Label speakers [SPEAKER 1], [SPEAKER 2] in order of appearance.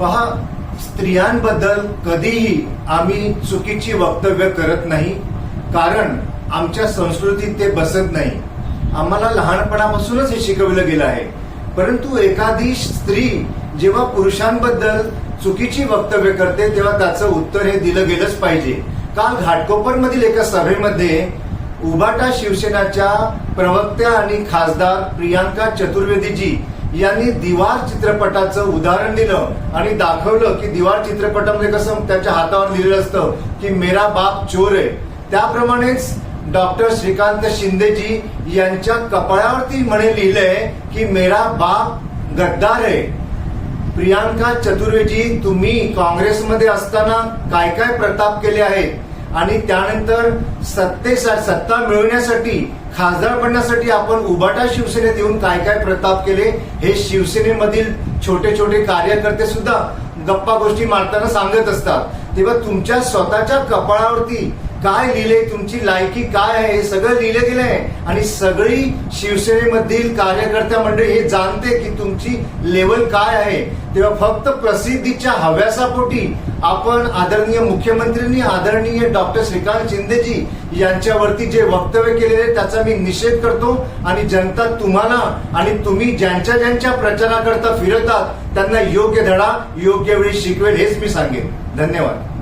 [SPEAKER 1] पहा स्त्रियांबद्दल कधीही आम्ही चुकीची वक्तव्य करत नाही कारण आमच्या संस्कृतीत ते बसत नाही. आम्हाला लहानपणापासूनच हे शिकवलं गेलं आहे. परंतु एखादी स्त्री जेव्हा पुरुषांबद्दल चुकीची वक्तव्य करते तेव्हा त्याचं उत्तर हे दिलं गेलंच पाहिजे. काल घाटकोपर मधील एका सभेमध्ये उबाटा शिवसेनाच्या प्रवक्त्या आणि खासदार प्रियांका चतुर्वेदीजी यांनी दिवार चित्रपटाचं उदाहरण दिलं आणि दाखवलं की दिवार चित्रपटामध्ये कसं त्याच्या हातावर लिहिलेलं असतं की मेरा बाप चोर आहे. त्याप्रमाणेच डॉक्टर श्रीकांत शिंदेजी यांच्या कपाळावरती म्हणे लिहिलंय की मेरा बाप गद्दार आहे. प्रियांका चतुर्वेदी तुम्ही काँग्रेसमध्ये असताना काय काय प्रताप केले आहेत? आणि त्यानंतर सत्तेसा सत्ता मिळवण्यासाठी खासदार बनण्यासाठी आपण उबाटा शिवसेनेत येऊन काय काय प्रताप केले हे शिवसेनेमधील छोटे छोटे कार्यकर्ते सुद्धा गप्पा गोष्टी मारताना सांगत असतात. तेव्हा तुमच्या स्वतःच्या कपाळावरती काय लिहिले तुमची लायकी काय आहे हे सगळं लिहिलं गेलं आहे. आणि सगळी शिवसेनेमधील कार्यकर्त्या मंडळी हे जाणते की तुमची लेवल काय आहे. तेव्हा फक्त प्रसिद्धीच्या हव्यासापोटी आपण आदरणीय मुख्यमंत्र्यांनी आदरणीय डॉक्टर श्रीकांत शिंदेजी यांच्यावरती जे वक्तव्य केलेले त्याचा मी निषेध करतो. आणि जनता तुम्हाला आणि तुम्ही ज्यांच्या ज्यांच्या प्रचाराकरता फिरतात त्यांना योग्य धडा योग्य वेळी शिकवेल हेच मी सांगेन. धन्यवाद.